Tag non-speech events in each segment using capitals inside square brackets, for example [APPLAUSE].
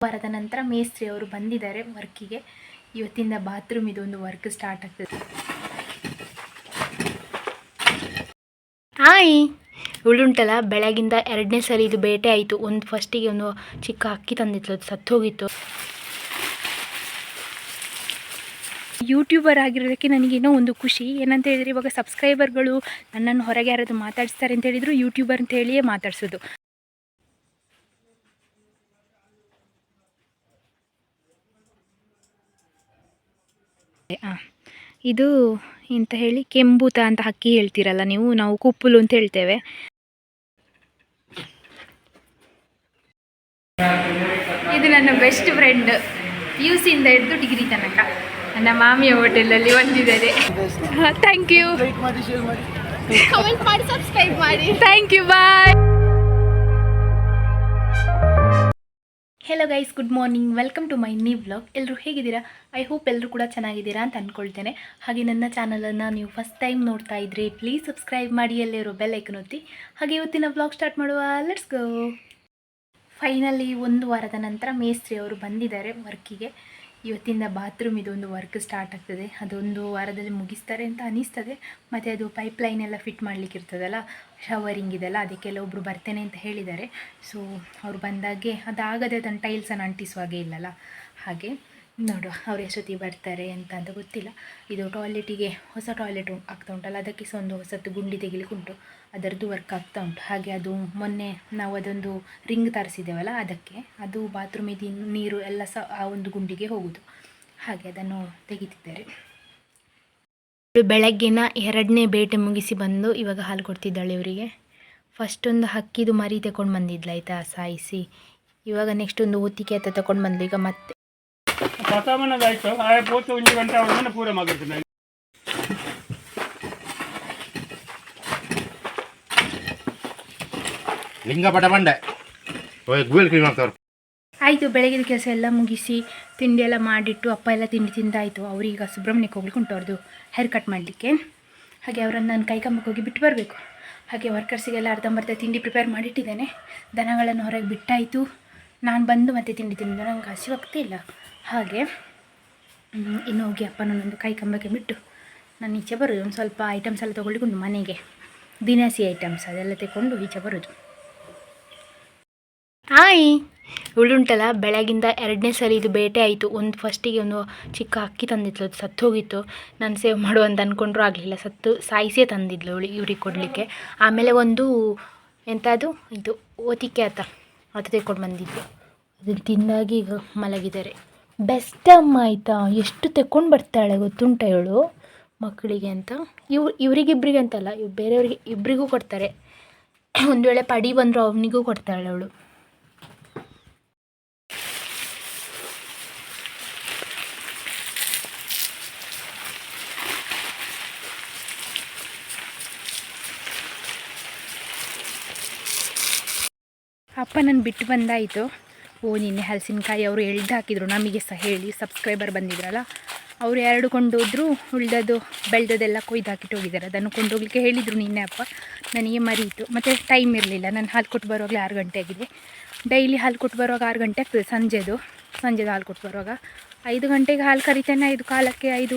ವಾರದ ನಂತರ ಮೇಸ್ತ್ರಿ ಅವರು ಬಂದಿದ್ದಾರೆ ವರ್ಕಿಗೆ. ಇವತ್ತಿಂದ ಬಾತ್ರೂಮ್ ಇದೊಂದು ವರ್ಕ್ ಸ್ಟಾರ್ಟ್ ಆಗ್ತದೆ. ಹಾಯ್! ಉಳುಂಟಲ್ಲ ಬೆಳಗಿಂದ ಎರಡನೇ ಸರಿ ಇದು ಬೇಟೆ ಆಯಿತು. ಒಂದು ಫಸ್ಟಿಗೆ ಒಂದು ಚಿಕ್ಕ ಅಕ್ಕಿ ತಂದಿತ್ತು ಅದು ಸತ್ತು ಹೋಗಿತ್ತು. ಯೂಟ್ಯೂಬರ್ ಆಗಿರೋದಕ್ಕೆ ನನಗೇನೋ ಒಂದು ಖುಷಿ. ಏನಂತ ಹೇಳಿದ್ರೆ ಇವಾಗ ಸಬ್ಸ್ಕ್ರೈಬರ್ಗಳು ನನ್ನನ್ನು ಹೊರಗೆ ಯಾರಾದರೂ ಮಾತಾಡಿಸ್ತಾರೆ ಅಂತ ಹೇಳಿದ್ರು ಯೂಟ್ಯೂಬರ್ ಅಂತ ಹೇಳಿಯೇ ಮಾತಾಡ್ಸೋದು. ಇದು ಎಂತ ಹೇಳಿ ಕೆಂಬೂತ ಅಂತ ಹಕ್ಕಿ ಹೇಳ್ತೀರಲ್ಲ ನೀವು ನಾವು ಕುಪ್ಪುಲು ಅಂತ ಹೇಳ್ತೇವೆ. ಇದು ನನ್ನ ಬೆಸ್ಟ್ ಫ್ರೆಂಡ್ ಪಿ ಯು ಸಿಯಿಂದ ಹಿಡಿದು ಡಿಗ್ರಿ ತನಕ. ನನ್ನ ಮಾಮಿಯ ಹೋಟೆಲಲ್ಲಿ ಬಂದಿದ್ದಾರೆ. ಥ್ಯಾಂಕ್ ಯು ಕಮೆಂಟ್ ಮಾಡಿ ಸಬ್ಸ್ಕ್ರೈಬ್ ಮಾಡಿ. Thank you bye hello guys good morning welcome to my new vlog ಎಲ್ಲರೂ ಹೇಗಿದ್ದೀರಾ? ಐ ಹೋಪ್ ಎಲ್ಲರೂ ಕೂಡ ಚೆನ್ನಾಗಿದ್ದೀರಾ ಅಂತ ಅಂದ್ಕೊಳ್ತೇನೆ ಹಾಗೆ ನನ್ನ ಚಾನಲನ್ನು ನೀವು ಫಸ್ಟ್ ಟೈಮ್ ನೋಡ್ತಾ ಇದ್ರಿ ಪ್ಲೀಸ್ ಸಬ್ಸ್ಕ್ರೈಬ್ ಮಾಡಿ ಅಲ್ಲಿರೋ ಬೆಲ್ ಐಕನ್ ಒತ್ತಿ. ಹಾಗೆ ಇವತ್ತಿನ ವ್ಲಾಗ್ ಸ್ಟಾರ್ಟ್ ಮಾಡುವ. ಲೆಟ್ಸ್ ಗೋ ಫೈನಲಿ ಒಂದು ವಾರದ ನಂತರ ಮೇಸ್ತ್ರಿ ಅವರು ಬಂದಿದ್ದಾರೆ ವರ್ಕಿಗೆ ಇವತ್ತಿಂದ ಬಾತ್ರೂಮ್ ಇದೊಂದು ವರ್ಕ್ ಸ್ಟಾರ್ಟ್ ಆಗ್ತದೆ. ಅದೊಂದು ವಾರದಲ್ಲಿ ಮುಗಿಸ್ತಾರೆ ಅಂತ ಅನಿಸ್ತದೆ. ಮತ್ತು ಅದು ಪೈಪ್ ಲೈನ್ ಎಲ್ಲ ಫಿಟ್ ಮಾಡಲಿಕ್ಕೆ ಇರ್ತದಲ್ಲ ಶವರಿಂಗ್ ಇದೆಲ್ಲ ಅದಕ್ಕೆಲ್ಲ ಒಬ್ಬರು ಬರ್ತೇನೆ ಅಂತ ಹೇಳಿದ್ದಾರೆ. ಸೊ ಅವ್ರು ಬಂದಾಗೆ ಅದಾಗದೆ ಅದನ್ನು ಟೈಲ್ಸನ್ನು ಅಂಟಿಸುವಾಗೆ ಇಲ್ಲಲ್ಲ. ಹಾಗೆ ನೋಡುವ ಅವ್ರು ಎಷ್ಟೊತ್ತಿಗೆ ಬರ್ತಾರೆ ಅಂತ ಅಂತ ಗೊತ್ತಿಲ್ಲ. ಇದು ಟಾಯ್ಲೆಟಿಗೆ ಹೊಸ ಟಾಯ್ಲೆಟ್ ಆಗ್ತಾ ಉಂಟಲ್ಲ, ಅದಕ್ಕೆ ಸಹ ಒಂದು ಹೊಸತ್ತು ಗುಂಡಿ ತೆಗಿಲಿಕ್ಕೆ ಉಂಟು. ಅದರದ್ದು ವರ್ಕ್ ಆಗ್ತಾ ಉಂಟು. ಹಾಗೆ ಅದು ಮೊನ್ನೆ ನಾವು ಅದೊಂದು ರಿಂಗ್ ತರಿಸಿದ್ದೇವಲ್ಲ ಅದಕ್ಕೆ. ಅದು ಬಾತ್ರೂಮಿದು ನೀರು ಎಲ್ಲ ಸಹ ಆ ಒಂದು ಗುಂಡಿಗೆ ಹೋಗುದು. ಹಾಗೆ ಅದನ್ನು ತೆಗಿತಿದ್ದಾರೆ. ಬೆಳಗ್ಗಿನ ಎರಡನೇ ಬೇಟೆ ಮುಗಿಸಿ ಬಂದು ಇವಾಗ ಹಾಲು ಕೊಡ್ತಿದ್ದಾಳೆ ಇವರಿಗೆ. ಫಸ್ಟ್ ಒಂದು ಹಕ್ಕಿದು ಮರಿ ತಗೊಂಡು ಬಂದಿದ್ಲು ಆಯಿತಾ, ಸಾಯಿಸಿ. ಇವಾಗ ನೆಕ್ಸ್ಟ್ ಒಂದು ಓತಿಕೆ ಅಂತ ತಗೊಂಡು ಬಂದ್ಲು. ಈಗ ಮತ್ತೆ ಪ್ರಥಮನದಾಯ್ತು ಪಟ ಬಂಡೆ. ಗೂಗಲ್ ಆಯಿತು, ಬೆಳಗಿನ ಕೆಲಸ ಎಲ್ಲ ಮುಗಿಸಿ ತಿಂಡಿ ಎಲ್ಲ ಮಾಡಿಟ್ಟು ಅಪ್ಪ ಎಲ್ಲ ತಿಂಡಿ ತಿಂದಾಯಿತು. ಅವ್ರಿಗೆ ಸುಬ್ರಹ್ಮಣ್ಯಕ್ಕೆ ಹೋಗ್ಲಿಕ್ಕೆ ಉಂಟು ಅವ್ರದ್ದು ಹೇರ್ ಕಟ್ ಮಾಡಲಿಕ್ಕೆ. ಹಾಗೆ ಅವರನ್ನು ನಾನು ಕೈಕಂಬಕ್ಕೆ ಹೋಗಿ ಬಿಟ್ಟು ಬರಬೇಕು. ಹಾಗೆ ವರ್ಕರ್ಸಿಗೆಲ್ಲ ಅರ್ಧಂಬರ್ಧ ತಿಂಡಿ ಪ್ರಿಪೇರ್ ಮಾಡಿಟ್ಟಿದ್ದೇನೆ. ದನಗಳನ್ನು ಹೊರಗೆ ಬಿಟ್ಟಾಯಿತು. ನಾನು ಬಂದು ಮತ್ತೆ ತಿಂಡಿ ತಿಂದು ನಂಗೆ ಹಸಿವಾಗ್ತಾ ಇಲ್ಲ. ಹಾಗೆ ಇನ್ನು ಹೋಗಿ ಅಪ್ಪನೊಂದು ಕೈ ಕಂಬಕ್ಕೆ ಬಿಟ್ಟು ನಾನು ಈಚೆ ಬರೋದು. ಒಂದು ಸ್ವಲ್ಪ ಐಟಮ್ಸ್ ಎಲ್ಲ ತೊಗೊಳ್ಳಿಕೊಂಡು ಮನೆಗೆ. ದಿನಸಿ ಐಟಮ್ಸ್ ಅದೆಲ್ಲ ತಗೊಂಡು ಈಚೆ ಬರೋದು. ಹಾಯ್. ಇವಳುಂಟಲ್ಲ ಬೆಳಗಿಂದ ಎರಡನೇ ಸರಿ ಇದು ಬೇಟೆ ಆಯಿತು. ಒಂದು ಫಸ್ಟಿಗೆ ಒಂದು ಚಿಕ್ಕ ಅಕ್ಕಿ ತಂದಿದ್ಲು, ಅದು ಸತ್ತು ಹೋಗಿತ್ತು. ನಾನು ಸೇವ್ ಮಾಡು ಅಂತ ಅಂದ್ಕೊಂಡ್ರೂ ಆಗಲಿಲ್ಲ. ಸತ್ತು ಸಾಯಿಸೇ ತಂದಿದ್ಲು ಇವಳು ಇವ್ರಿಗೆ ಕೊಡಲಿಕ್ಕೆ. ಆಮೇಲೆ ಒಂದು ಅದು ಇದು ಓತಿಕೆ ಆತ ಅದು ತೆಕ್ಕೊಂಡು ಬಂದಿದ್ದು. ಅದನ್ನು ತಿಂದಾಗಿ ಈಗ ಮಲಗಿದ್ದಾರೆ. ಬೆಸ್ಟ್ ಅಮ್ಮ ಆಯಿತಾ? ಎಷ್ಟು ತೆಕ್ಕೊಂಡು ಬರ್ತಾಳೆ ಗೊತ್ತುಂಟ ಇವಳು? ಮಕ್ಕಳಿಗೆ ಅಂತ. ಇವ್, ಇವರಿಗಿಬ್ರಿಗೆ ಅಂತಲ್ಲ, ಇವ್ ಬೇರೆಯವ್ರಿಗೆ ಇಬ್ಬರಿಗೂ ಕೊಡ್ತಾರೆ. ಒಂದು ವೇಳೆ ಪಡಿ ಬಂದರೂ ಅವನಿಗೂ ಕೊಡ್ತಾಳೆ ಅವಳು. ಅಪ್ಪ ನಾನು ಬಿಟ್ಟು ಬಂದಾಯಿತು. ಓ, ನಿನ್ನೆ ಹಲಸಿನಕಾಯಿ ಅವರು ಎಳ್ದು ಹಾಕಿದರು. ನಮಗೆ ಸಹ ಹೇಳಿ ಸಬ್ಸ್ಕ್ರೈಬರ್ ಬಂದಿದ್ರಲ್ಲ, ಅವರು ಎರಡು ಕೊಂಡೋದ್ರು, ಉಳ್ದದ್ದು ಬೆಳೆದದೆಲ್ಲ ಕೊಯ್ದು ಹಾಕಿಟ್ಟು ಹೋಗಿದ್ದಾರೆ ಅದನ್ನು ಕೊಂಡೋಗ್ಲಿಕ್ಕೆ ಹೇಳಿದರು ನಿನ್ನೆ ಅಪ್ಪ. ನನಗೆ ಮರೀತು. ಮತ್ತು ಟೈಮ್ ಇರಲಿಲ್ಲ. ನಾನು ಹಾಲು ಕೊಟ್ಟು ಬರುವಾಗಲೇ ಆರು ಗಂಟೆ ಆಗಿದೆ. ಡೈಲಿ ಹಾಲು ಕೊಟ್ಟು ಬರುವಾಗ ಆರು ಗಂಟೆ ಆಗ್ತದೆ ಸಂಜೆದು. ಸಂಜೆದು ಹಾಲು ಕೊಟ್ಟು ಬರುವಾಗ. ಐದು ಗಂಟೆಗೆ ಹಾಲು ಕರಿತೇನೆ. ಐದು ಕಾಲಕ್ಕೆ ಐದು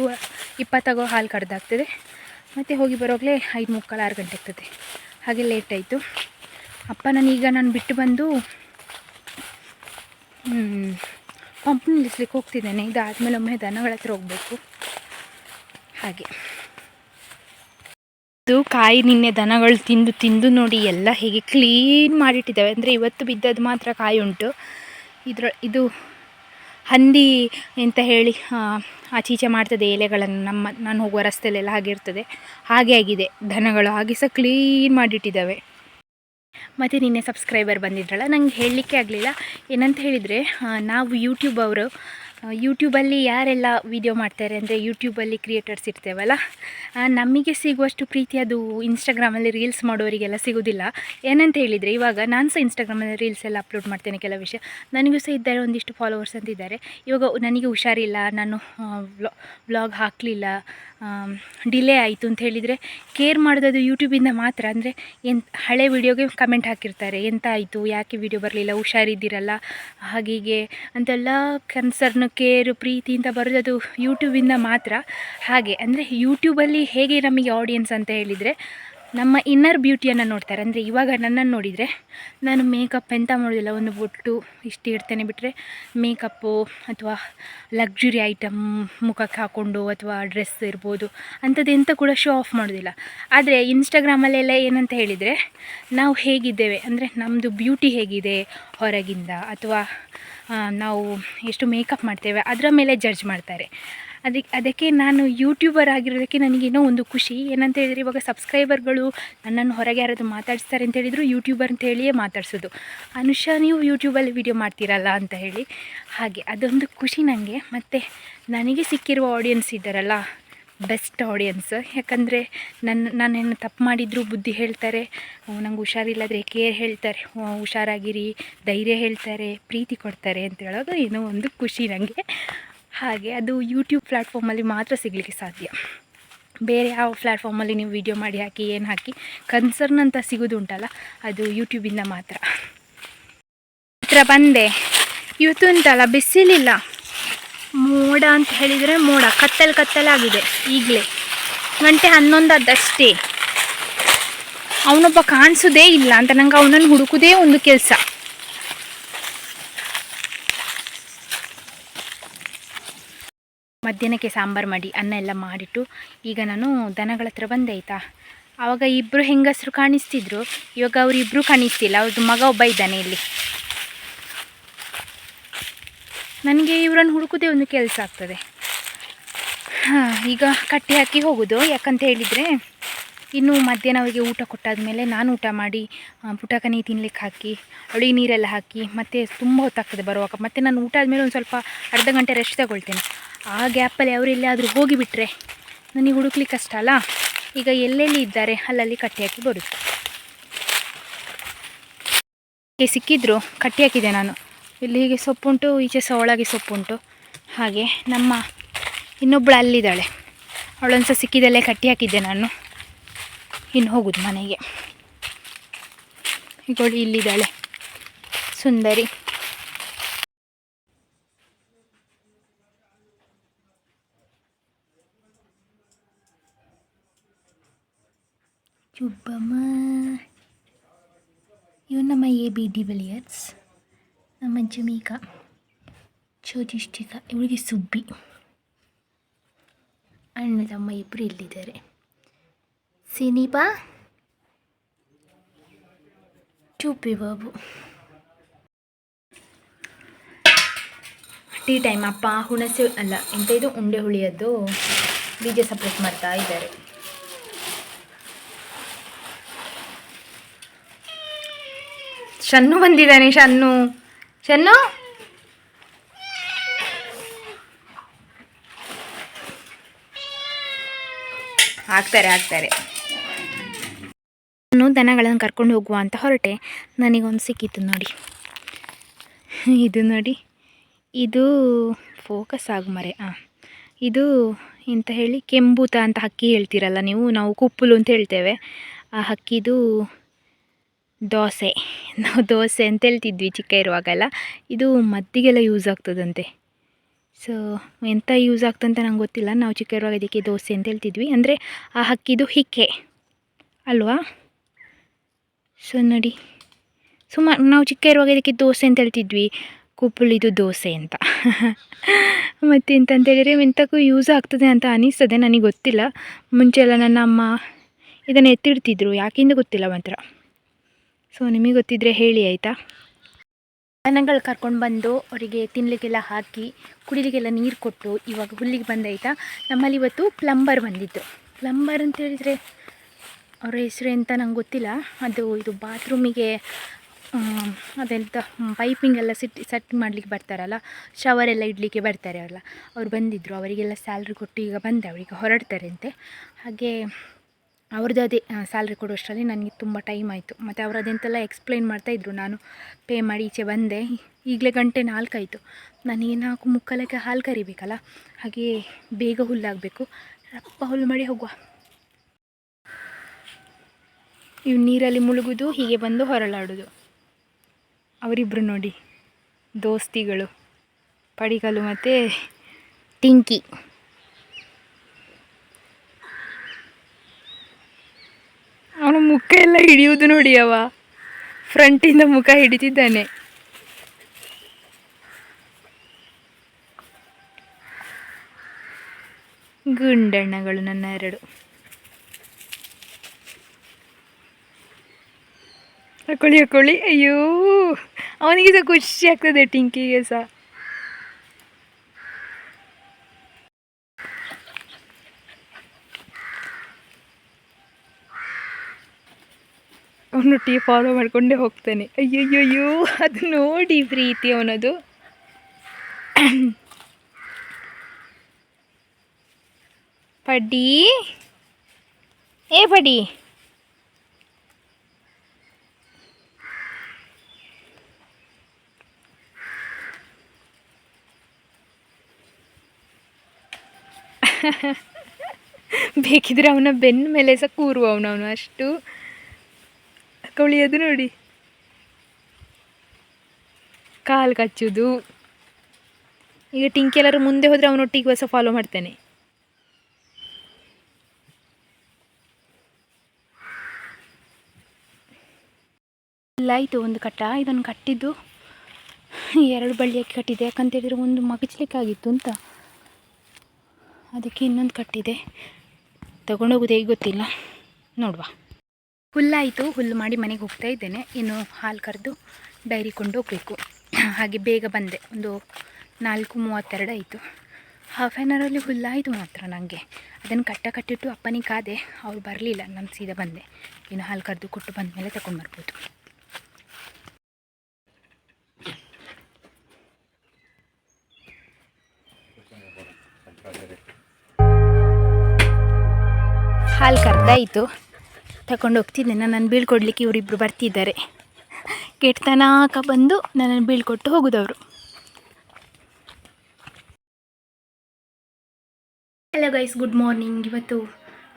ಇಪ್ಪತ್ತಾಗೋ ಹಾಲು ಕಡ್ದಾಗ್ತದೆ. ಮತ್ತು ಹೋಗಿ ಬರೋವಾಗಲೇ ಐದು ಮುಕ್ಕಾಲು ಆರು ಗಂಟೆ ಆಗ್ತದೆ. ಹಾಗೆ ಲೇಟ್ ಆಯಿತು. ಅಪ್ಪ ನಾನೀಗ ನಾನು ಬಿಟ್ಟು ಬಂದು ಪಂಪ್ ನಿಲ್ಲಿಸ್ಲಿಕ್ಕೆ ಹೋಗ್ತಿದ್ದೇನೆ. ಇದಾದಮೇಲೆ ಒಮ್ಮೆ ದನಗಳ ಹತ್ರ ಹೋಗಬೇಕು. ಹಾಗೆ. ಇದು ಕಾಯಿ ನಿನ್ನೆ ದನಗಳು ತಿಂದು ತಿಂದು ನೋಡಿ ಎಲ್ಲ ಹೇಗೆ ಕ್ಲೀನ್ ಮಾಡಿಟ್ಟಿದ್ದಾವೆ. ಅಂದರೆ ಇವತ್ತು ಬಿದ್ದದ್ದು ಮಾತ್ರ ಕಾಯಿ ಉಂಟು. ಇದ್ರ, ಇದು ಹಂದಿ ಎಂತ ಹೇಳಿ ಆಚೀಚೆ ಮಾಡ್ತದೆ ಎಲೆಗಳನ್ನು. ನಮ್ಮ, ನಾನು ಹೋಗುವ ರಸ್ತೆಯಲ್ಲೆಲ್ಲ ಹಾಗೆ ಇರ್ತದೆ. ಹಾಗೆ ಆಗಿದೆ ದನಗಳು. ಹಾಗೆ ಸಹ ಕ್ಲೀನ್ ಮಾಡಿಟ್ಟಿದ್ದಾವೆ. ಮತ್ತು ನಿನ್ನೆ ಸಬ್ಸ್ಕ್ರೈಬರ್ ಬಂದಿದ್ರಲ್ಲ ನಂಗೆ ಹೇಳಲಿಕ್ಕೆ ಆಗಲಿಲ್ಲ. ಏನಂತ ಹೇಳಿದರೆ ನಾವು ಯೂಟ್ಯೂಬ್ ಅವರು ಯೂಟ್ಯೂಬಲ್ಲಿ ಯಾರೆಲ್ಲ ವೀಡಿಯೋ ಮಾಡ್ತಾರೆ ಅಂದರೆ ಯೂಟ್ಯೂಬಲ್ಲಿ ಕ್ರಿಯೇಟರ್ಸ್ ಇರ್ತೇವಲ್ಲ ನಮಗೆ ಸಿಗುವಷ್ಟು ಪ್ರೀತಿ ಅದು ಇನ್ಸ್ಟಾಗ್ರಾಮಲ್ಲಿ ರೀಲ್ಸ್ ಮಾಡೋರಿಗೆಲ್ಲ ಸಿಗೋದಿಲ್ಲ. ಏನಂತ ಹೇಳಿದರೆ, ಇವಾಗ ನಾನು ಸಹ ಇನ್ಸ್ಟಾಗ್ರಾಮಲ್ಲಿ ರೀಲ್ಸ್ ಎಲ್ಲ ಅಪ್ಲೋಡ್ ಮಾಡ್ತೇನೆ ಕೆಲವು ವಿಷಯ. ನನಗೂ ಸಹ ಇದ್ದಾರೆ ಒಂದಿಷ್ಟು ಫಾಲೋವರ್ಸ್ ಅಂತ ಇದ್ದಾರೆ. ಇವಾಗ ನನಗೆ ಹುಷಾರಿಲ್ಲ, ನಾನು ವ್ಲಾಗ್ ಹಾಕಲಿಲ್ಲ ಡಿಲೇ ಆಯಿತು ಅಂತ ಹೇಳಿದರೆ ಕೇರ್ ಮಾಡೋದು ಯೂಟ್ಯೂಬಿಂದ ಮಾತ್ರ. ಅಂದರೆ ಎನ್, ಹಳೆ ವಿಡಿಯೋಗೆ ಕಮೆಂಟ್ ಹಾಕಿರ್ತಾರೆ, ಎಂತ ಆಯಿತು, ಯಾಕೆ ವಿಡಿಯೋ ಬರಲಿಲ್ಲ, ಹುಷಾರಿದ್ದೀರಲ್ಲ, ಹಾಗೀಗೆ ಅಂತೆಲ್ಲ ಕನ್ಸರ್ನ್ ಕೇರ್ ಪ್ರೀತಿ ಅಂತ ಬರೋದು ಯೂಟ್ಯೂಬಿಂದ ಮಾತ್ರ. ಹಾಗೆ ಅಂದರೆ ಯೂಟ್ಯೂಬಲ್ಲಿ ಹೇಗೆ ನಮಗೆ ಆಡಿಯನ್ಸ್ ಅಂತ ಹೇಳಿದರೆ, ನಮ್ಮ ಇನ್ನರ್ ಬ್ಯೂಟಿಯನ್ನು ನೋಡ್ತಾರೆ. ಅಂದರೆ ಇವಾಗ ನನ್ನನ್ನು ನೋಡಿದರೆ, ನಾನು ಮೇಕಪ್ ಎಂತ ಮಾಡೋದಿಲ್ಲ, ಒಂದು ಬೊಟ್ಟು ಇಷ್ಟು ಇಡ್ತೇನೆ ಬಿಟ್ಟರೆ ಮೇಕಪ್ಪು ಅಥವಾ ಲಕ್ಸುರಿ ಐಟಮ್ ಮುಖಕ್ಕೆ ಹಾಕ್ಕೊಂಡು ಅಥವಾ ಡ್ರೆಸ್ ಇರ್ಬೋದು, ಅಂಥದ್ದು ಎಂತ ಕೂಡ ಶೋ ಆಫ್ ಮಾಡೋದಿಲ್ಲ. ಆದರೆ ಇನ್ಸ್ಟಾಗ್ರಾಮಲ್ಲೆಲ್ಲ ಏನಂತ ಹೇಳಿದರೆ, ನಾವು ಹೇಗಿದ್ದೇವೆ, ಅಂದರೆ ನಮ್ಮದು ಬ್ಯೂಟಿ ಹೇಗಿದೆ ಹೊರಗಿಂದ ಅಥವಾ ನಾವು ಎಷ್ಟು ಮೇಕಪ್ ಮಾಡ್ತೇವೆ, ಅದರ ಮೇಲೆ ಜಡ್ಜ್ ಮಾಡ್ತಾರೆ. ಅದಕ್ಕೆ ಅದಕ್ಕೆ ನಾನು ಯೂಟ್ಯೂಬರ್ ಆಗಿರೋದಕ್ಕೆ ನನಗೇನೋ ಒಂದು ಖುಷಿ. ಏನಂತ ಹೇಳಿದರೆ ಇವಾಗ ಸಬ್ಸ್ಕ್ರೈಬರ್ಗಳು ನನ್ನನ್ನು ಹೊರಗೆ ಯಾರಾದರೂ ಮಾತಾಡಿಸ್ತಾರೆ ಅಂತ ಹೇಳಿದ್ರು ಯೂಟ್ಯೂಬರ್ ಅಂತ ಹೇಳಿಯೇ ಮಾತಾಡ್ಸೋದು. ಅನುಷಾ, ನೀವು ಯೂಟ್ಯೂಬಲ್ಲಿ ವೀಡಿಯೋ ಮಾಡ್ತೀರಲ್ಲ ಅಂತ ಹೇಳಿ. ಹಾಗೆ, ಅದೊಂದು ಖುಷಿ ನನಗೆ ಮತ್ತು ನನಗೆ ಸಿಕ್ಕಿರುವ ಆಡಿಯನ್ಸ್ ಇದ್ದಾರಲ್ಲ ಬೆಸ್ಟ್ ಆಡಿಯನ್ಸ್ ಯಾಕಂದರೆ ನನ್ನ ನಾನೇನು ತಪ್ಪು ಮಾಡಿದರೂ ಬುದ್ಧಿ ಹೇಳ್ತಾರೆ. ನಂಗೆ ಹುಷಾರಿಲ್ಲದ್ರೆ ಕೇರ್ ಹೇಳ್ತಾರೆ. ಹುಷಾರಾಗಿರಿ, ಧೈರ್ಯ ಹೇಳ್ತಾರೆ, ಪ್ರೀತಿ ಕೊಡ್ತಾರೆ ಅಂತ ಹೇಳೋದು ಏನೋ ಒಂದು ಖುಷಿ ನನಗೆ ಹಾಗೆ ಅದು ಯೂಟ್ಯೂಬ್ ಪ್ಲ್ಯಾಟ್ಫಾರ್ಮಲ್ಲಿ ಮಾತ್ರ ಸಿಗಲಿಕ್ಕೆ ಸಾಧ್ಯ. ಬೇರೆ ಯಾವ ಪ್ಲ್ಯಾಟ್ಫಾರ್ಮಲ್ಲಿ ನೀವು ವೀಡಿಯೋ ಮಾಡಿ ಹಾಕಿ, ಏನು ಹಾಕಿ ಕನ್ಸರ್ನ್ ಅಂತ ಸಿಗೋದು ಉಂಟಲ್ಲ ಅದು ಯೂಟ್ಯೂಬಿಂದ ಮಾತ್ರ. ಹತ್ರ ಬಂದೆ. ಇವತ್ತು ಉಂಟಲ್ಲ, ಬಿಸಿಲಿಲ್ಲ. ಮೋಡ ಅಂತ ಹೇಳಿದರೆ ಮೋಡ, ಕತ್ತಲು ಕತ್ತಲಾಗಿದೆ ಈಗಲೇ. ಗಂಟೆ ಹನ್ನೊಂದದ್ದಷ್ಟೇ ಅವನೊಬ್ಬ ಕಾಣಿಸೋದೇ ಇಲ್ಲ ಅಂತ, ನಂಗೆ ಅವನನ್ನು ಹುಡುಕೋದೇ ಒಂದು ಕೆಲಸ. ಮಧ್ಯಾಹ್ನಕ್ಕೆ ಸಾಂಬಾರು ಮಾಡಿ, ಅನ್ನ ಎಲ್ಲ ಮಾಡಿಟ್ಟು, ಈಗ ನಾನು ದನಗಳ ಹತ್ರ ಬಂದೆ, ಆಯಿತಾ? ಆವಾಗ ಇಬ್ಬರು ಹೆಂಗಸರು ಕಾಣಿಸ್ತಿದ್ರು. ಇವಾಗ ಅವರಿಬ್ಬರು ಕಾಣಿಸ್ತಿಲ್ಲ ಅವ್ರದ್ದು ಮಗ ಒಬ್ಬ ಇದ್ದಾನೆ ಇಲ್ಲಿ. ನನಗೆ ಇವರನ್ನು ಹುಡುಕೋದೇ ಒಂದು ಕೆಲಸ ಆಗ್ತದೆ. ಹಾಂ, ಈಗ ಕಟ್ಟಿ ಹಾಕಿ ಹೋಗೋದು. ಯಾಕಂತ ಹೇಳಿದರೆ, ಇನ್ನು ಮಧ್ಯಾಹ್ನ ಅವರಿಗೆ ಊಟ ಕೊಟ್ಟಾದಮೇಲೆ ನಾನು ಊಟ ಮಾಡಿ ಪುಟಾಕನಿ ತಿನ್ಲಿಕ್ಕೆ ಹಾಕಿ ಅಳಿ ನೀರೆಲ್ಲ ಹಾಕಿ, ಮತ್ತೆ ತುಂಬ ಹೊತ್ತಾಗ್ತದೆ ಬರುವಾಗ. ಮತ್ತು ನಾನು ಊಟ ಆದಮೇಲೆ ಒಂದು ಸ್ವಲ್ಪ ಅರ್ಧ ಗಂಟೆ ರೆಸ್ಟ್ ತಗೊಳ್ತೇನೆ. ಆ ಗ್ಯಾಪಲ್ಲಿ ಅವರೆಲ್ಲಾದರೂ ಹೋಗಿಬಿಟ್ರೆ ನನಗೆ ಹುಡುಕ್ಲಿಕ್ಕೆ ಕಷ್ಟ ಅಲ್ಲ? ಈಗ ಎಲ್ಲೆಲ್ಲಿ ಇದ್ದಾರೆ, ಅಲ್ಲಲ್ಲಿ ಕಟ್ಟಿ ಹಾಕಿ ಬರುತ್ತೆ ಸಿಕ್ಕಿದ್ರು, ಕಟ್ಟಿ ಹಾಕಿದೆ ನಾನು. ಇಲ್ಲಿ ಹೀಗೆ ಸೊಪ್ಪುಂಟು, ಈಚೆ ಸಹ ಒಳಗೆ ಸೊಪ್ಪುಂಟು. ಹಾಗೆ ನಮ್ಮ ಇನ್ನೊಬ್ಬಳು ಅಲ್ಲಿದ್ದಾಳೆ. ಅವಳೊಂದು ಸಹ ಸಿಕ್ಕಿದಲ್ಲೇ ಕಟ್ಟಿ ಹಾಕಿದ್ದೆ ನಾನು. ಇನ್ನು ಹೋಗುದು ಮನೆಗೆ. ಈಗೋಳಿ ಇಲ್ಲಿದ್ದಾಳೆ. ಸುಂದರಿ. ಚುಬ್ಬಮ್ಮ. ಇವು ನಮ್ಮ ಎ ಬಿ ಡಿ ಡಿವಿಲಿಯರ್ಸ್ ನಮ್ಮ ಜಮೀಕಾ ಜ್ಯೋತಿಷ್ಠಿಕ ಇವಳಿಗೆ ಸುಬ್ಬಿ. ಅಣ್ಣ ತಮ್ಮ ಇಬ್ಬರು ಇಲ್ಲಿದ್ದಾರೆ. ಸಿನಿಬಾ ಚೂಪಿ ಬಾಬು. ಟೀ ಟೈಮ್ ಅಪ್ಪ, ಹುಣಸೆ, ಅಲ್ಲ, ಎಂತ ಇದು? ಉಂಡೆ ಹುಳಿಯದ್ದು. ಬೀಜ ಸಪ್ರೇಟ್ ಮಾಡ್ತಾ ಇದ್ದಾರೆ. ಶನ್ನು ಬಂದಿದ್ದಾನೆ, ಶನ್ನು. ಶನ್ನು ಹಾಕ್ತಾರೆ ಹಾಕ್ತಾರೆ. ನಾನು ದನಗಳನ್ನು ಕರ್ಕೊಂಡು ಹೋಗುವ ಅಂತ ಹೊರಟೆ. ನನಗೊಂದು ಸಿಕ್ಕಿತ್ತು ನೋಡಿ. ಇದು ನೋಡಿ. ಇದು ಫೋಕಸ್ ಆಗು ಮರೆ. ಹಾಂ ಇದು ಎಂತ ಹೇಳಿ, ಕೆಂಬೂತ ಅಂತ ಹಕ್ಕಿ ಹೇಳ್ತೀರಲ್ಲ ನೀವು, ನಾವು ಕುಪ್ಪುಲು ಅಂತ ಹೇಳ್ತೇವೆ. ಆ ಹಕ್ಕಿದು ದೋಸೆ. ನಾವು ದೋಸೆ ಅಂತ ಹೇಳ್ತಿದ್ವಿ ಚಿಕ್ಕ ಇರುವಾಗೆಲ್ಲ ಇದು ಮದ್ದಿಗೆಲ್ಲ ಯೂಸ್ ಆಗ್ತದಂತೆ. ಸೊ ಎಂಥ ಯೂಸ್ ಆಗ್ತಂತ ನಂಗೆ ಗೊತ್ತಿಲ್ಲ. ನಾವು ಚಿಕ್ಕ ಇರುವಾಗ ಇದಕ್ಕೆ ದೋಸೆ ಅಂತ ಹೇಳ್ತಿದ್ವಿ. ಅಂದರೆ ಆ ಹಕ್ಕಿದು ಹಿಕ್ಕೆ. ಅಲ್ವಾ? ಸೊ ನೋಡಿ. ಸುಮಾರು, ನಾವು ಚಿಕ್ಕ ಇರುವಾಗ ಇದಕ್ಕೆ ದೋಸೆ ಅಂತ ಹೇಳ್ತಿದ್ವಿ. ಕುಪ್ಪಳಿದು ದೋಸೆ ಅಂತ. [LAUGHS] ಮತ್ತು ಎಂತಂತ ಹೇಳಿದರೆ ಎಂಥಕ್ಕೂ ಯೂಸ್ ಆಗ್ತದೆ ಅಂತ ಅನಿಸ್ತದೆ. ನನಗೆ ಗೊತ್ತಿಲ್ಲ. ಮುಂಚೆ ಎಲ್ಲ ನನ್ನ ಅಮ್ಮ ಇದನ್ನು ಎತ್ತಿಡ್ತಿದ್ರು. ಯಾಕೆಂದು ಗೊತ್ತಿಲ್ಲ ಮಾತ್ರ. ಸೊ ನಿಮಗೆ ಗೊತ್ತಿದ್ದರೆ ಹೇಳಿ, ಆಯಿತಾ? ದನಗಳು ಕರ್ಕೊಂಡು ಬಂದು ಅವರಿಗೆ ತಿನ್ನಲಿಕ್ಕೆಲ್ಲ ಹಾಕಿ, ಕುಡಿಲಿಕ್ಕೆಲ್ಲ ನೀರು ಕೊಟ್ಟು ಇವಾಗ ಹುಲ್ಲಿಗೆ ಬಂದಾಯ್ತಾ ನಮ್ಮಲ್ಲಿ ಇವತ್ತು ಪ್ಲಂಬರ್ ಬಂದಿದ್ದು ಪ್ಲಂಬರ್ ಅಂತ ಹೇಳಿದರೆ ಅವರ ಹೆಸರು ಎಂತ ನಂಗೆ ಗೊತ್ತಿಲ್ಲ. ಅದು ಇದು ಬಾತ್ರೂಮಿಗೆ ಅದೆಂತ ಪೈಪಿಂಗ್ ಎಲ್ಲ ಸಿಟ್ ಸೆಟ್ ಮಾಡಲಿಕ್ಕೆ ಬರ್ತಾರಲ್ಲ ಶವರ್ ಎಲ್ಲ ಇಡಲಿಕ್ಕೆ ಬರ್ತಾರೆ ಅವರೆಲ್ಲ. ಅವ್ರು ಬಂದಿದ್ದರು ಅವರಿಗೆಲ್ಲ ಸ್ಯಾಲ್ರಿ ಕೊಟ್ಟು ಈಗ ಬಂದೆ, ಅವರಿಗೆ ಹೊರಡ್ತಾರೆ ಅಂತೆ ಹಾಗೆ ಅವ್ರದ್ದು ಸ್ಯಾಲ್ರಿ ಕೊಡುವಷ್ಟರಲ್ಲಿ ನನಗೆ ತುಂಬ ಟೈಮ್ ಆಯಿತು. ಮತ್ತು ಅವ್ರು ಅದೆಂತೆಲ್ಲ ಎಕ್ಸ್ಪ್ಲೈನ್ ಮಾಡ್ತಾಯಿದ್ರು ನಾನು ಪೇ ಮಾಡಿ ಈಚೆ ಬಂದೆ. ಈಗಲೇ ಗಂಟೆ ನಾಲ್ಕಾಯಿತು. ನನಗೆ ಹಾಕು, ಮುಕ್ಕಾಲಕ್ಕೆ ಹಾಲು ಕರಿಬೇಕಲ್ಲ? ಹಾಗೆ ಬೇಗ ಹುಲ್ಲಾಗಬೇಕು. ರಪ್ಪ ಹುಲ್ಲು ಮಾಡಿ ಹೋಗುವ. ಇವು ನೀರಲ್ಲಿ ಮುಳುಗುದು, ಹೀಗೆ ಬಂದು ಹೊರಳಾಡೋದು. ಅವರಿಬ್ಬರು ನೋಡಿ. ದೋಸ್ತಿಗಳು, ಪಡಿಗಲು ಮತ್ತು ಟಿಂಕಿ ಅವನ ಮುಖ ಎಲ್ಲ ಹಿಡಿಯುವುದು ನೋಡಿ ಅವ. ಫ್ರಂಟಿಂದ ಮುಖ ಹಿಡಿತಿದ್ದಾನೆ. ಗುಂಡಣ್ಣಗಳು ನನ್ನ ಎರಡು. ಹಾಕೊಳ್ಳಿ ಹಾಕೊಳ್ಳಿ. ಅಯ್ಯೋ ಅವನಿಗೆ ಸಹ ಖುಷಿ ಆಗ್ತದೆ ಟಿಂಕಿಗೆ ಸಹ ಅವನೊಟ್ಟಿಗೆ ಫಾಲೋ ಮಾಡಿಕೊಂಡೇ ಹೋಗ್ತಾನೆ. ಅಯ್ಯಯ್ಯೋ ಅದು ನೋಡಿ ಪ್ರೀತಿ ಅವನದು. ಪಡಿ ಏ ಪಡಿ ಬೇಕಿದ್ರೆ ಅವನ ಬೆನ್ನ ಮೇಲೆ ಸಹ ಕೂರುವ ಅವನವನು ಅಷ್ಟು. ಕೌಳಿಯೋದು ನೋಡಿ. ಕಾಲು ಕಚ್ಚುದು. ಈಗ ಟಿಂಕಿ ಎಲ್ಲರೂ ಮುಂದೆ ಹೋದರೆ ಅವನೊಟ್ಟಿಗೆ ಹೊಸ ಫಾಲೋ ಮಾಡ್ತೇನೆ. ಆಯಿತು ಒಂದು ಕಟ್ಟ ಇದನ್ನು ಕಟ್ಟಿದ್ದು. ಎರಡು ಬಳ್ಳಿಯಾಗಿ ಕಟ್ಟಿದೆ, ಯಾಕಂತ ಹೇಳಿದರೆ ಒಂದು ಮಗಚ್ಲಿಕ್ಕಾಗಿತ್ತು ಅಂತ. ಅದಕ್ಕೆ ಇನ್ನೊಂದು ಕಟ್ಟಿದೆ. ತಗೊಂಡೋಗೋದು ಹೇಗೆ ಗೊತ್ತಿಲ್ಲ. ನೋಡುವ. ಹುಲ್ಲಾಯಿತು, ಹುಲ್ಲು ಮಾಡಿ ಮನೆಗೆ ಹೋಗ್ತಾ ಇದ್ದೇನೆ. ಇನ್ನು ಹಾಲು ಕರೆದು ಡೈರಿ ಕೊಂಡು ಹೋಗಬೇಕು ಹಾಗೆ ಬೇಗ ಬಂದೆ. ಒಂದು ನಾಲ್ಕು ಮೂವತ್ತೆರಡು ಆಯಿತು. ಹಾಫ್ ಆ್ಯನ್ ಅವರಲ್ಲಿ ಹುಲ್ಲಾಯಿತು ಮಾತ್ರ ನನಗೆ ಅದನ್ನು ಕಟ್ಟ ಕಟ್ಟಿಟ್ಟು ಅಪ್ಪನಿಗೆ ಕಾದೆ ಅವ್ರು ಬರಲಿಲ್ಲ. ನಾನು ಸೀದಾ ಬಂದೆ. ಇನ್ನು ಹಾಲು ಕರೆದು ಕೊಟ್ಟು ಬಂದ ಮೇಲೆ ತಗೊಂಡು ಬರ್ಬೋದು. ಹಾಲು ಕರೆದಾಯಿತು. ತಗೊಂಡು ಹೋಗ್ತಿದ್ದೆ ನನ್ನನ್ನು ಬೀಳ್ಕೊಡ್ಲಿಕ್ಕೆ ಇವರಿಬ್ಬರು ಬರ್ತಿದ್ದಾರೆ. ಗೇಟ್ ತನಕ ಬಂದು ನನ್ನನ್ನು ಬೀಳ್ಕೊಟ್ಟು ಹೋಗೋದವರು. ಹಲೋ ಗೈಸ್ ಗುಡ್ ಮಾರ್ನಿಂಗ್ ಇವತ್ತು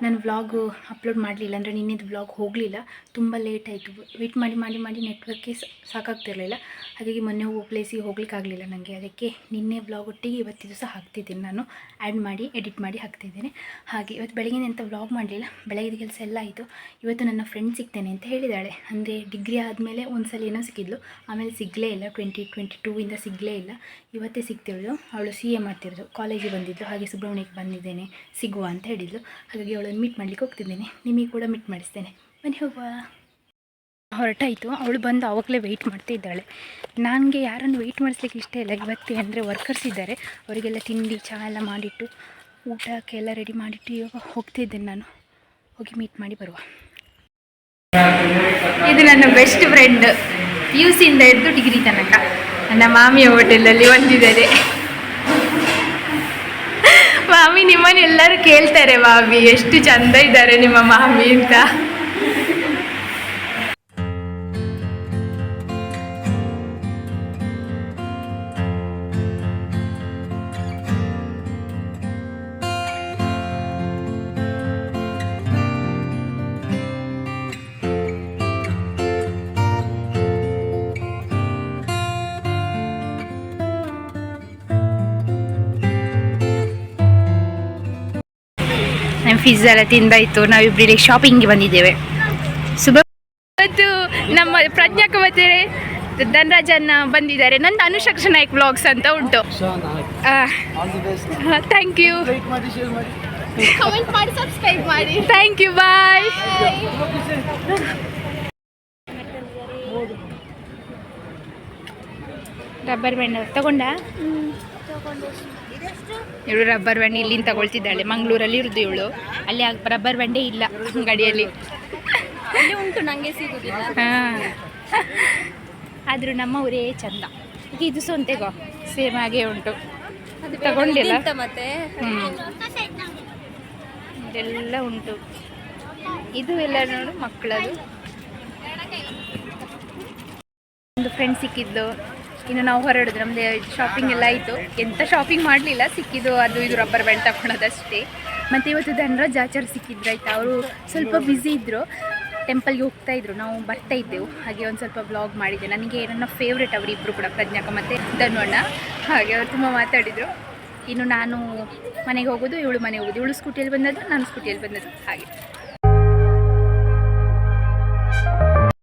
ನಾನು ವ್ಲಾಗ್ ಅಪ್ಲೋಡ್ ಮಾಡಲಿಲ್ಲ, ಅಂದರೆ ನಿನ್ನೆದು ವ್ಲಾಗ್ ಹೋಗಲಿಲ್ಲ. ತುಂಬ ಲೇಟ್ ಆಯಿತು. ವೆಯ್ಟ್ ಮಾಡಿ ಮಾಡಿ ಮಾಡಿ ನೆಟ್ವರ್ಕೇ ಸಾಕಾಗ್ತಿರಲಿಲ್ಲ. ಹಾಗಾಗಿ ಮೊನ್ನೆ ಹೋಗೋ ಪ್ಲೇಸಿಗೆ ಹೋಗ್ಲಿಕ್ಕಾಗಲಿಲ್ಲ ನನಗೆ ಅದಕ್ಕೆ ನಿನ್ನೆ ವ್ಲಾಗ್ ಒಟ್ಟಿಗೆ ಇವತ್ತಿದು ಸಹ ಹಾಕ್ತಿದ್ದೀನಿ ನಾನು. ಆ್ಯಡ್ ಮಾಡಿ ಎಡಿಟ್ ಮಾಡಿ ಹಾಕ್ತಿದ್ದೇನೆ. ಹಾಗೆ ಇವತ್ತು ಬೆಳಗ್ಗೆ ಎಂಥ ವ್ಲಾಗ್ ಮಾಡಲಿಲ್ಲ. ಬೆಳಗ್ಗೆ ಕೆಲಸ ಎಲ್ಲ ಆಯಿತು. ಇವತ್ತು ನನ್ನ ಫ್ರೆಂಡ್ ಸಿಗ್ತೇನೆ ಅಂತ ಹೇಳಿದಾಳೆ. ಅಂದರೆ ಡಿಗ್ರಿ ಆದಮೇಲೆ ಒಂದು ಸಲ ಏನೋ ಸಿಕ್ಕಿದ್ಲು. ಆಮೇಲೆ ಸಿಗಲೇ ಇಲ್ಲ. ಟ್ವೆಂಟಿ ಟ್ವೆಂಟಿ ಟೂ ಇಂದ ಸಿಗಲೇ ಇಲ್ಲ. ಇವತ್ತೇ ಸಿಗ್ತಿರೋದು. ಅವಳು ಸಿ ಎ ಮಾಡ್ತಿರೋದು. ಕಾಲೇಜಿಗೆ ಬಂದಿದ್ದು ಹಾಗೆ ಸುಬ್ರಹ್ಮಣ್ಯಕ್ಕೆ ಬಂದಿದ್ದೇನೆ. ಸಿಗುವ ಅಂತ ಹೇಳಿದ್ಲು. ಹಾಗಾಗಿ ಅವಳನ್ನು ಮೀಟ್ ಮಾಡ್ಲಿಕ್ಕೆ ಹೋಗ್ತಿದ್ದೇನೆ. ನಿಮಗೆ ಕೂಡ ಮೀಟ್ ಮಾಡಿಸ್ತೇನೆ. ಬನ್ನಿ ಹೋಗುವ. ಹೊರಟಾಯಿತು. ಅವಳು ಬಂದು ಆವಾಗಲೇ ವೆಯ್ಟ್ ಮಾಡ್ತಾ ಇದ್ದಾಳೆ. ನನಗೆ ಯಾರನ್ನು ವೆಯ್ಟ್ ಮಾಡಿಸ್ಲಿಕ್ಕೆ ಇಷ್ಟ ಇಲ್ಲ. ಇವತ್ತು ಅಂದರೆ ವರ್ಕರ್ಸ್ ಇದ್ದಾರೆ. ಅವರಿಗೆಲ್ಲ ತಿಂಡಿ ಚಹಾ ಎಲ್ಲ ಮಾಡಿಟ್ಟು ಊಟಕ್ಕೆಲ್ಲ ರೆಡಿ ಮಾಡಿಟ್ಟು ಇವಾಗ ಹೋಗ್ತಿದ್ದೇನೆ ನಾನು. ಹೋಗಿ ಮೀಟ್ ಮಾಡಿ ಬರುವ. ಇದು ನನ್ನ ಬೆಸ್ಟ್ ಫ್ರೆಂಡ್ ಪಿ ಯು ಸಿಯಿಂದ ಹಿಡಿದು ಡಿಗ್ರಿ ತನಕ. ನನ್ನ ಮಾಮಿಯ ಹೋಟೆಲಲ್ಲಿ ಬಂದಿದ್ದಾರೆ. ಮಾಮಿ ನಿಮ್ಮನ್ನೆಲ್ಲರೂ ಕೇಳ್ತಾರೆ ಮಾಮಿ ಎಷ್ಟು ಚಂದ ಇದ್ದಾರೆ ನಿಮ್ಮ ಮಾಮಿ ಅಂತ. ಫಿಸ್ ಎಲ್ಲ ತಿಂದಾಯಿತು ನಾವಿಬ್ರು ಇಲ್ಲಿ ಶಾಪಿಂಗ್ಗೆ ಬಂದಿದ್ದೇವೆ. ಸುಬ ಇವತ್ತು ನಮ್ಮ ಪ್ರಜ್ಞಾಕ ಮತ್ತೆ ಧನರಾಜನ್ನ ಬಂದಿದ್ದಾರೆ. ನಂದು ಅನುಶಕ್ಷ ನಾಯಕ್ ಬ್ಲಾಗ್ಸ್ ಅಂತ ಉಂಟು. ಥ್ಯಾಂಕ್ ಯು ಕಮೆಂಟ್ ಮಾಡಿ ಸಬ್ಸ್ಕ್ರೈಬ್ ಮಾಡಿ. Thank you bye rubber band ತಗೊಂಡ? ಇವಳು ರಬ್ಬರ್ ಬಂಡೆ ಇಲ್ಲಿಂದ ತಗೊಳ್ತಿದ್ದಾಳೆ. ಮಂಗಳೂರಲ್ಲಿ ಇರುದು ಇವಳು. ಅಲ್ಲಿ ರಬ್ಬರ್ ಬಂಡೆ ಇಲ್ಲ ಅಂಗಡಿಯಲ್ಲಿ. ಉಂಟು ನಂಗೆ ಸಿಗುದಿಲ್ಲ. ಹಾಂ. ಆದರೂ ನಮ್ಮ ಊರೇ ಚಂದ. ಈಗ ಇದು ಸೊಂತೆಗೋ ಸೇಮ್ ಆಗೇ ಉಂಟು. ತಗೊಂಡಿಲ್ಲ? ಮತ್ತೆ? ಎಲ್ಲ ಇದೆಲ್ಲ ಉಂಟು. ಇದು ಎಲ್ಲ ನೋಡು ಮಕ್ಕಳದು. ಒಂದು ಫ್ರೆಂಡ್ ಸಿಕ್ಕಿದ್ದು. ಇನ್ನು ನಾವು ಹೊರಡಿದ್ರು ನಮ್ಮದು ಶಾಪಿಂಗ್ ಎಲ್ಲ ಆಯಿತು. ಎಂತ ಶಾಪಿಂಗ್ ಮಾಡಲಿಲ್ಲ, ಸಿಕ್ಕಿದ್ದು ಅದು ಇದು ರಬ್ಬರ್ ಬ್ಯಾಂಡ್ ತಗೊಳ್ಳೋದಷ್ಟೇ ಮತ್ತು ಇವತ್ತು ಧನರಾಜ್ ಆಚಾರ ಸಿಕ್ಕಿದ್ರು, ಆಯ್ತಾ? ಅವರು ಸ್ವಲ್ಪ ಬ್ಯುಸಿ ಇದ್ದರು ಟೆಂಪಲ್ಗೆ ಹೋಗ್ತಾ ಇದ್ರು. ನಾವು ಬರ್ತಾ ಇದ್ದೆವು. ಹಾಗೆ ಒಂದು ಸ್ವಲ್ಪ ಬ್ಲಾಗ್ ಮಾಡಿದ್ದೆ ನನಗೆ ನನ್ನ ಫೇವ್ರೆಟ್ ಅವರಿಬ್ಬರು ಕೂಡ, ಪ್ರಜ್ಞಾಕ ಮತ್ತು ಧನ್ವಣ್ಣ ಹಾಗೆ ಅವ್ರು ತುಂಬ ಮಾತಾಡಿದರು. ಇನ್ನು ನಾನು ಮನೆಗೆ ಹೋಗೋದು, ಇವಳು ಮನೆಗೆ ಹೋಗೋದು. ಇವಳು ಸ್ಕೂಟಿಯಲ್ಲಿ ಬಂದದ್ದು, ನಾನು ಸ್ಕೂಟಿಯಲ್ಲಿ ಬಂದದ್ದು. ಹಾಗೆ.